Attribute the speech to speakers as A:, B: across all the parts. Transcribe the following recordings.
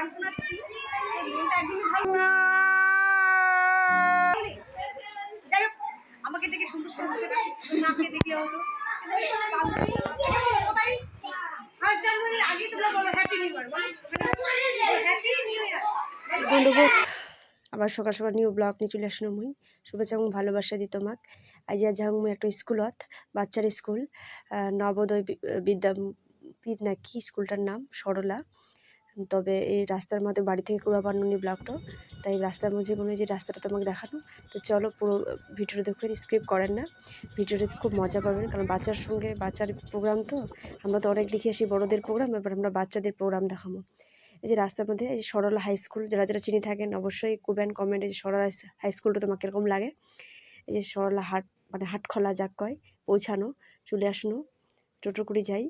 A: গান শোনাচ্ছি যাই হোক আমাকে দেখে দেখে
B: আবার সকাল সকাল নিউ ব্লগ নিয়ে চলে আসলাম মুই। শুভেচ্ছা এবং ভালোবাসা দিত মাক আজ আজ মুই একটা স্কুলত বাচ্চার স্কুল নবোদয় বিদ্যাপীঠ না কি স্কুলটার নাম, সরলা। তবে এই রাস্তার মধ্যে বাড়ি থেকে কুড়াপান্ননি ব্লগটা। তাই রাস্তার মধ্যে মনে হয় যে রাস্তাটা তোমাকে দেখানো। তো চলো পুরো ভিডিওটা দেখবেন স্ক্রিপ্ট করেন না। ভিডিওটা খুব মজা পাবেন, কারণ বাচ্চার সঙ্গে বাচ্চার প্রোগ্রাম তো। আমরা তো অনেক দেখে আসি বড়দের প্রোগ্রাম এবার আমরা বাচ্চাদের প্রোগ্রাম দেখাবো। এই যে রাস্তার মধ্যে এই সরলা হাই স্কুল যারা যারা চিনি থাকেন, অবশ্যই কুবেন কমেন্টে যে সরলা হাই স্কুলটা তোমাকে কীরকম লাগে? এই যে সরলা হাট মানে হাটখোলা যাক কয়, পৌঁছানো, চলে আসনো টোটো করে যাই।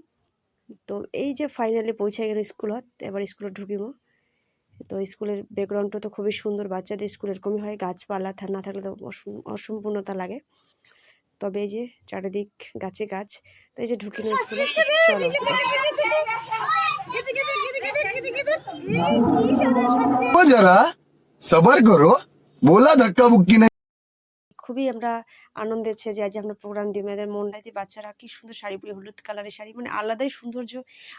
B: তো এই যে ফাইনালি পৌঁছে গেল স্কুলত এবার স্কুলে ঢুকিব তো স্কুলের ব্যাকগ্রাউন্ডটা তো খুবই সুন্দর বাচ্চাদের স্কুল এরকমই হয় গাছপালা না থাকলে তো অসম্পূর্ণতা লাগে তবে এই যে চারিদিক গাছে গাছ তো এই যে ঢুকি না স্কুলে চলো
C: সবার করো বোলা ধাক্কা মুক্কি
B: খুবই আমরা আনন্দেছে যে আজ আমরা প্রোগ্রাম দিই। মেয়েদের মনটাই যে বাচ্চারা কি সুন্দর শাড়ি পরে, হলুদ কালারের শাড়ি মানে আলাদাই সৌন্দর্য।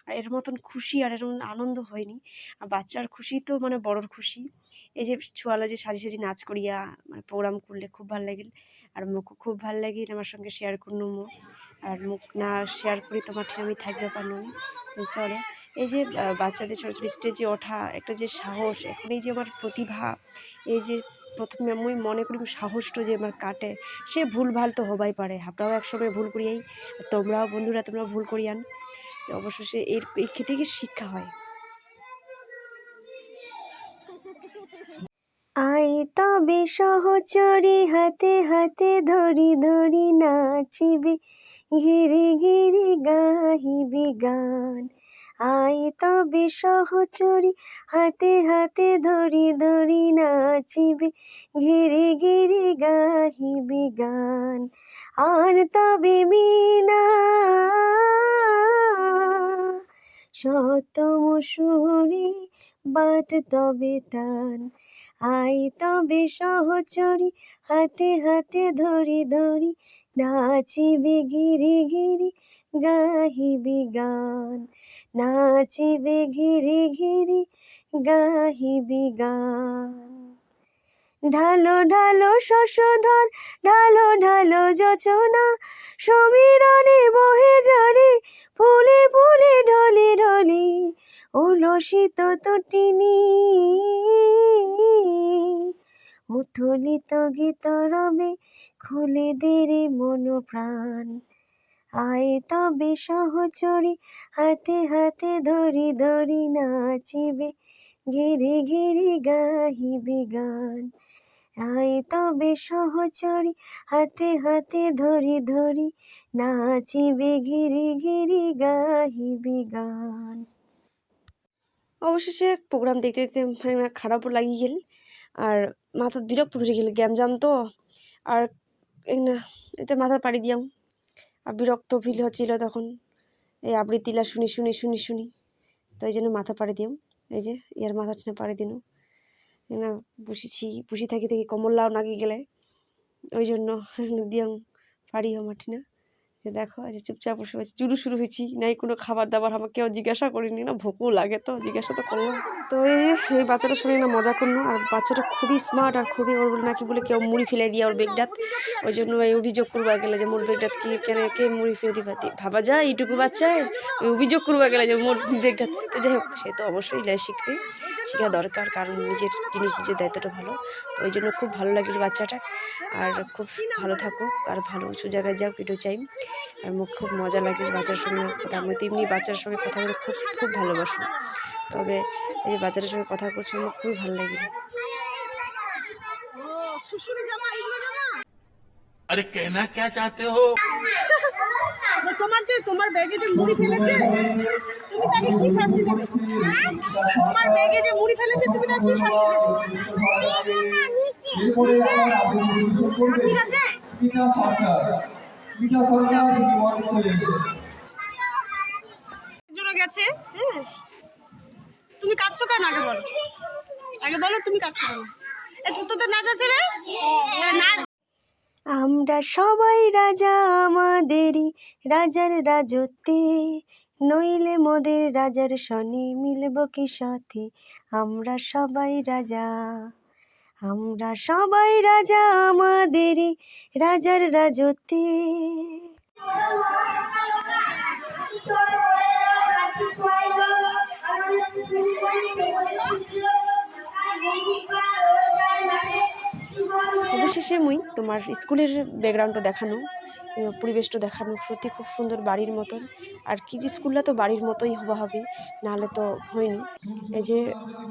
B: আর এর মতন খুশি আর এর মতন আনন্দ হয়নি। আর বাচ্চার খুশি তো মানে বড়র খুশি। এই যে ছুয়ালা যে সাজি সাজি নাচ করিয়া মানে প্রোগ্রাম করলে খুব ভালো লাগিল আর মুখ খুব ভালো লাগিল আমার সঙ্গে শেয়ার করনু মো। আর মুখ না শেয়ার করি তোমার আমি থাকবে পারনু চলো। এই যে বাচ্চাদের ছোটো ছোটো স্টেজে ওঠা একটা যে সাহস এখন এই যে আমার প্রতিভা, এই যে প্রথমে আমি মনে করি সাহসটা যে আমার কাটে। সে ভুল ভালো তো হবাই পারে। আমরাও একসময় ভুল করিয়াই তোমরাও বন্ধুরা তোমরা ভুল করিয়ান অবশেষে এর এই থেকে শিক্ষা হয়? আই তবে সহচরি হাতে হাতে ধরি ধরি নাচিবি। ঘিরি ঘিরি গাহিবি গান। আই তবে সহচরি, হাতে হাতে ধরি ধরি নাচিবি, ঘিরি ঘিরি গাহিবি গান। আর তবে মিনা, সতম সুরে বাত তবে তান। আই তবে সহচরি, হাতে হাতে ধরি ধরি নাচিবে, ঘিরি ঘিরি গাহিবি গান নাচিবে ঘিরি ঘিরি গাহিবি গান ঢালো ঢালো শশধর, ঢালো ঢালো যচনা, সমীরণে বহে জরে ফুলে ফুলে ঢলে ঢলে উলসিত তটিনী। মুথলিত গীত রবে, খুলে দেরে মন প্রাণ আয় তবে সহচরি হাতে হাতে ধরি ধরি নাচিবে, ঘিরি ঘিরি গাহিবে গান। আয় তবে সহচরি হাতে হাতে ধরি ধরি নাচিবে, ঘিরি ঘিরি গাহিবে গান। অবশেষে প্রোগ্রাম দেখতে দেখতে মানে খারাপও লাগি গেল, আর মাথা বিরক্ত ধরে গেল গ্যামজাম তো। আর না, এতে মাথা পাড়ি দিয়াম। আর বিরক্ত ফিল হচ্ছিল তখন। এই আবৃত্তিলা শুনি শুনি শুনি শুনি। তো এই জন্য মাথা পাড়ি দিও। এই যে, ইয়ার মাথা টেনে পাড়ি দিন। না বসেছি, বসে থাকি থাকি কমল্লাও নাকি গেলে। ওই জন্য দিয়াম পারি আমার না যে দেখো আজ চুপচাপ বসে বসে চুরু শুরু হয়েছি, নাই কোনো খাবার দাবার আমাকে কেউ জিজ্ঞাসা করিনি না, ভোকও লাগে তো, জিজ্ঞাসা তো করলাম। তো এই বাচ্চাটার সঙ্গে না মজা করল, আর বাচ্চাটা খুবই স্মার্ট আর খুবই ওর বলে নাকি বলে কেউ মুড়ি ফেলে দিয়ে ওর বেগটাত ওই জন্য এই অভিযোগ করবা গেলে যে মোর বেগটাত কি, কেন কে মুড়ি ফেলে দিবা ভাবা যায় এইটুকু বাচ্চায় ওই অভিযোগ করবা গেলে যে মোর বেগটাত তো যাই হোক, সে তো অবশ্যই লাই শিখবে, শেখা দরকার, কারণ নিজের জিনিস, নিজের দায়িত্বটা ভালো। তো ওই জন্য খুব ভালো লাগল বাচ্চাটা, আর খুব ভালো থাকুক, আর ভালো উঁচু জায়গায় যাও এটাও চাই। আমার খুব মজা লাগে বাচ্চার সঙ্গে কথা আমি তেমনি বাচ্চার সঙ্গে কথা বলে খুব খুব ভালোবাসি। তবে এই বাচ্চাদের সঙ্গে কথা করছি আমার খুবই ভালো লাগে।
D: আরে কেনা কে চাতে হো?
A: তোমার যে তোমার ব্যাগে যে মুড়ি ফেলেছে তুমি তাকে কি শাস্তি দেবে? তোমার ব্যাগে যে মুড়ি ফেলেছে তুমি তাকে কি শাস্তি দেবে? ঠিক আছে? গেছে? হ্যাঁ তুমি তুমি কাঁদছো কেন? আগে বলো। আগে বলো তুমি কাঁদছো কেন? তোদের নাচ আছে না
B: আমরা সবাই রাজা আমাদেরই রাজার রাজত্বে। নইলে মোদের রাজার শনি মিলব কি সাথে? আমরা সবাই রাজা। আমরা সবাই রাজা আমাদেরই, রাজার রাজত্বে। অবশেষে মুই তোমার স্কুলের ব্যাকগ্রাউন্ডটা দেখানো পরিবেশটা দেখানো, সত্যি খুব সুন্দর বাড়ির মতন। আর কি যে স্কুলটা তো বাড়ির মতোই হওয়া হবে, নাহলে তো হয়নি। এই যে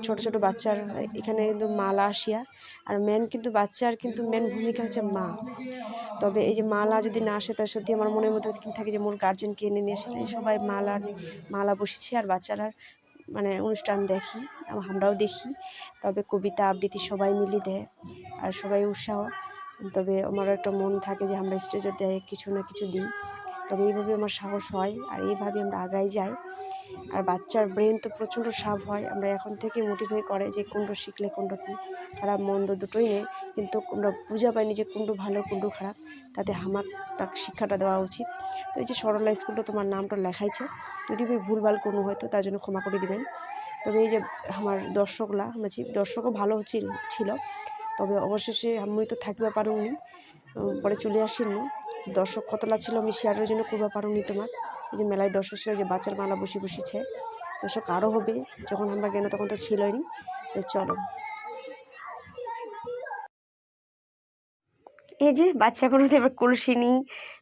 B: ছোট ছোট বাচ্চার, এখানে কিন্তু মালা আসিয়া, আর মেন কিন্তু বাচ্চার কিন্তু মেন ভূমিকা হচ্ছে মা। তবে এই যে মালা যদি না আসে তাহলে সত্যি আমার মনের মধ্যে কিন্তু থাকে যে মোর গার্জেনকে এনে নিয়ে আসলে সবাই মালা মালা বসেছে আর বাচ্চারা মানে অনুষ্ঠান দেখি আমরাও দেখি। তবে কবিতা, আবৃত্তি সবাই মিলে দেয় আর সবাই উৎসাহ। তবে আমার একটা মন থাকে যে আমরা স্টেজে দেয় কিছু না কিছু দিই। তবে এইভাবে আমার সাহস হয় আর এইভাবে আমরা আগাই যাই। আর বাচ্চার ব্রেন তো প্রচণ্ড সাফ হয়। আমরা এখন থেকে মোটিভেট করে যে কোনটা শিখলে কোনটা কী খারাপ, মন্দ দুটোই নেই। কিন্তু আমরা বুঝা পাইনি যে কোনটা ভালো কোনটা খারাপ। তাতে আমার তাকে শিক্ষাটা দেওয়া উচিত। তো এই যে সরলা স্কুলটা তোমার নামটা লেখাইছে। যদি ভুলভাল কোনো হয়তো তার জন্য ক্ষমা করে দিবেন। তবে এই যে আমার দর্শকরা মানে দর্শকও ভালো ছিল। তবে অবশেষে আমি তো থাকবে পারুনি। পরে চলে আসেন। দর্শক কতলা ছিল আমি শেয়ারের জন্য করবা পারুনি তোমার। এই যে মেলায় দর্শক ছিল যে বাচ্চার মালা বসে বসেছে, দর্শক আরও হবে, যখন আমরা গেল তখন তো ছিলই নি। তো চলো। এই যে বাচ্চাগুলো এবার কলসি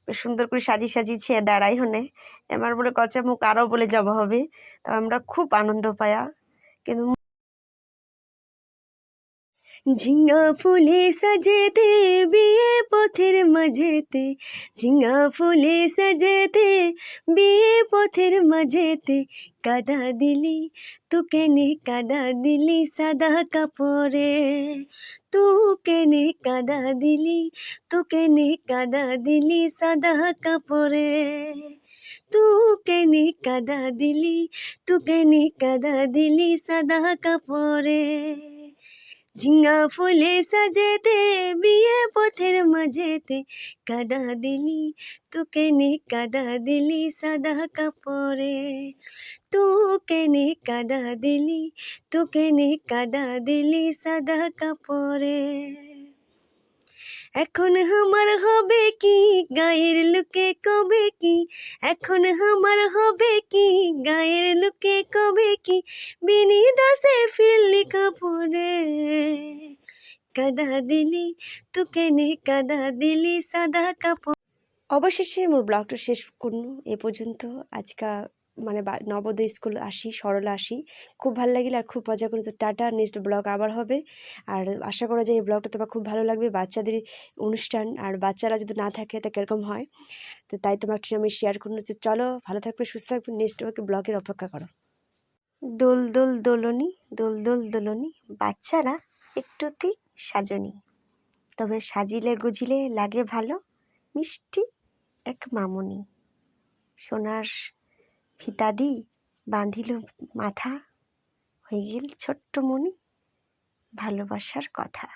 B: বেশ সুন্দর করে সাজিয়ে সাজিয়েছে দাঁড়াই হনে। এবার বলে কচা মুখ আরও বলে যাওয়া হবে, তা আমরা খুব আনন্দ পায়া। কিন্তু ঝিঙ্গা ফুলে সাজেতে, বিয়ে পথের মাঝেতে। ঝিঙ্গা ফুলে সাজেতে, বিয়ে পথের মাঝেতে। কাদা দিলি তু কেনে কাদা দিলি সাদা কাপড়ে। তু কেনে কাদা দিলি তু কেনে কাদা দিলি সাদা কাপড়ে। তু কেনে কাদা দিলি তু কেনে কাদা দিলি সাদা কাপড়ে। ঝিঙ্গা ফুলে সাজেতে, বিয়ে পথের মাঝেতে। কাদা দিলি তু কেনে কাদা দিলি সাদা কাপড়ে। তু কেনে কাদা দিলি তু কেনে কাদা দিলি সাদা কাপড়ে। এখন আমার হবে কি? গায়ের লোকে কবে কি? এখন আমার হবে কি? গায়ের লোকে কবে কি? বিনি দাসে ফিরলি কাপড়ে। কাদা দিলি তু কেনে কাদা দিলি সাদা কাপড়। অবশেষে মোর ব্লগটা শেষ করুন। এ পর্যন্ত আজকা মানে নবোদয় স্কুল আসি, সরলা আসি। খুব ভালো লাগিল আর খুব মজা করি। তো টাটা নেক্সট ব্লগ আবার হবে। আর আশা করা যায় এই ব্লগটা তোমার খুব ভালো লাগবে, বাচ্চাদের অনুষ্ঠান। আর বাচ্চারা যদি না থাকে, তা কীরকম হয়? তো তাই তোমার আমি শেয়ার করুন। যে চলো, ভালো থাকবে, সুস্থ থাকবে। নেক্সট ব্লগের অপেক্ষা করো। দোল দোল, দোলনি, দোল দোল, দোলনি, বাচ্চারা একটুতেই সাজনি। তবে সাজিলে গুজিলে লাগে ভালো, মিষ্টি এক মামনি। সোনার ফিতা দি বাঁধিল মাথা হয়ে গেল ছোট্ট মনি ভালোবাসার কথা।